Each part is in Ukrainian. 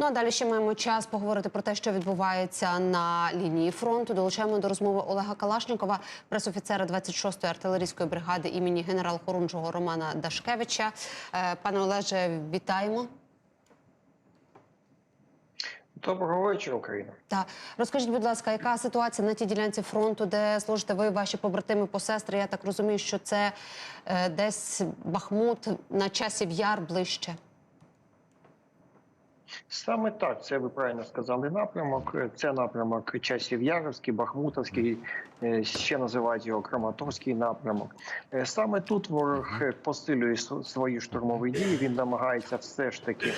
Ну а далі ще маємо час поговорити про те, що відбувається на лінії фронту. Долучаємо до розмови Олега Калашнікова, пресофіцера 26-ї артилерійської бригади імені генерал-хорунжого Романа Дашкевича. Е, Пане Олеже, вітаємо. Доброго вечора, Україна. Та розкажіть, будь ласка, яка ситуація на тій ділянці фронту, де служите ви, ваші побратими посестри? Я так розумію, що це е, десь Бахмут на часів яр ближче. Саме так, це ви правильно сказали напрямок. Це напрямок часів Яровський, Бахмутовський, е, ще називають його Краматорський напрямок. Е, Саме тут ворог посилює свої штурмові дії. Він намагається все ж таки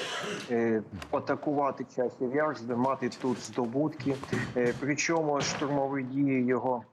е, атакувати часів Яр, мати тут здобутки. Причому штурмові дії його.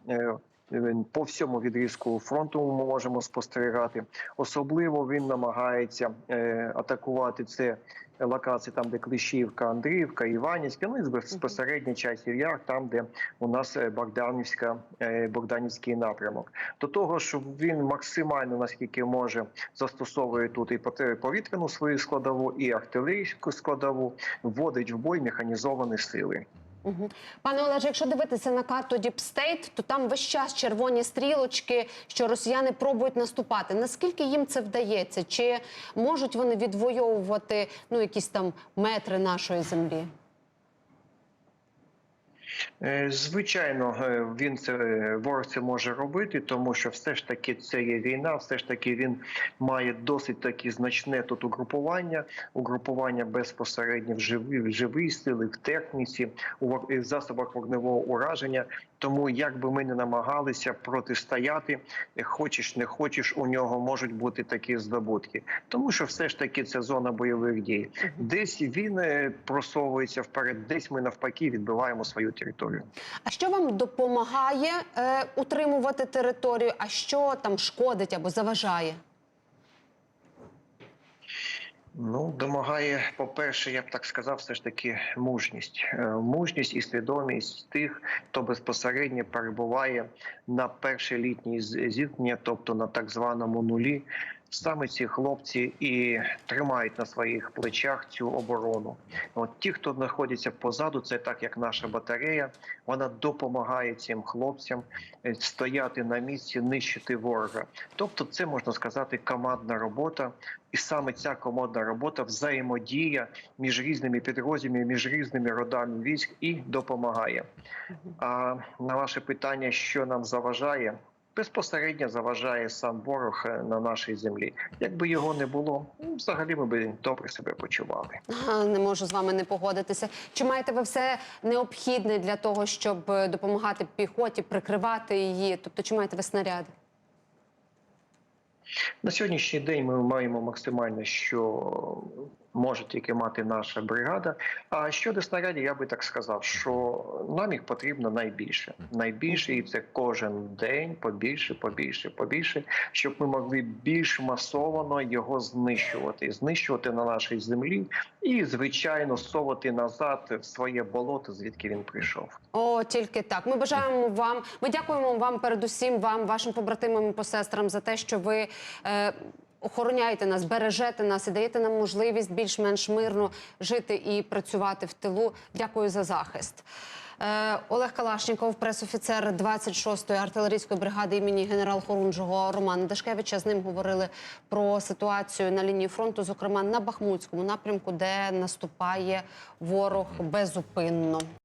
По всьому відрізку фронту ми можемо спостерігати. Особливо він намагається е, атакувати це локації, там де Клещівка, Андріївка, Іванівська, ну і безпосередньо часів яр, там де у нас е, Богданівська, е, Богданівський напрямок. До того що він максимально наскільки може застосовує тут і повітряну свою складову, і артилерійську складову, вводить в бой механізовані сили. Угу. Пане Олеже, якщо дивитися на карту Діпстейт, то там весь час червоні стрілочки, що росіяни пробують наступати. Наскільки їм це вдається? Чи можуть вони відвоювати ну якісь там метри нашої землі? Е, Звичайно, е, він це е, ворог це може робити, тому що все ж таки це є війна. Все ж таки він має досить таки значне тут угрупування, угрупування безпосередньо в живі в живій сили, в техніці, у засобах вогневого ураження. Тому як би ми не намагалися протистояти, хочеш не хочеш, у нього можуть бути такі здобутки, тому що все ж таки це зона бойових дій. Десь він е, просовується вперед, десь ми навпаки відбиваємо свою територію. А що вам допомагає е, утримувати територію? А що там шкодить або заважає? Ну, домагає, по-перше, я б так сказав, все ж таки мужність. Е, Мужність і свідомість тих, хто безпосередньо перебуває на першій літній зіткнення, тобто на так званому нулі. Саме ці хлопці і тримають на своїх плечах цю оборону. От ті, хто знаходиться позаду, це так як наша батарея. Вона допомагає цим хлопцям е, стояти на місці, нищити ворога. Тобто, це можна сказати командна робота, і саме ця командна робота взаємодія між різними підрозділами, між різними родами військ і допомагає. А на ваше питання, що нам заважає? Безпосередньо заважає сам ворог е, на нашій землі. Якби його не було, ну, взагалі ми б добре себе почували. Не можу з вами не погодитися. Чи маєте ви все необхідне для того, щоб е, допомагати піхоті, прикривати її? Тобто, чи маєте ви снаряди? На сьогоднішній день ми маємо максимально, що може тільки мати наша бригада. А щодо снарядів, я би так сказав, що нам їх потрібно найбільше. Найбільше, і це кожен день побільше, побільше, побільше, щоб ми могли більш масовано його знищувати, знищувати на нашій землі і, звичайно, совати назад в своє болото, звідки він прийшов. О, тільки так. Ми бажаємо вам. Ми дякуємо вам, передусім, вам, вашим побратимам і посестрам, за те, що ви. Е, Охороняєте нас, бережете нас і даєте нам можливість більш-менш мирно жити і працювати в тилу. Дякую за захист. Е, Олег Калашніков, пресофіцер 26-ї артилерійської бригади імені генерал-хорунжого Романа Дашкевича. З ним говорили про ситуацію на лінії фронту, зокрема на Бахмутському напрямку, де наступає ворог безупинно.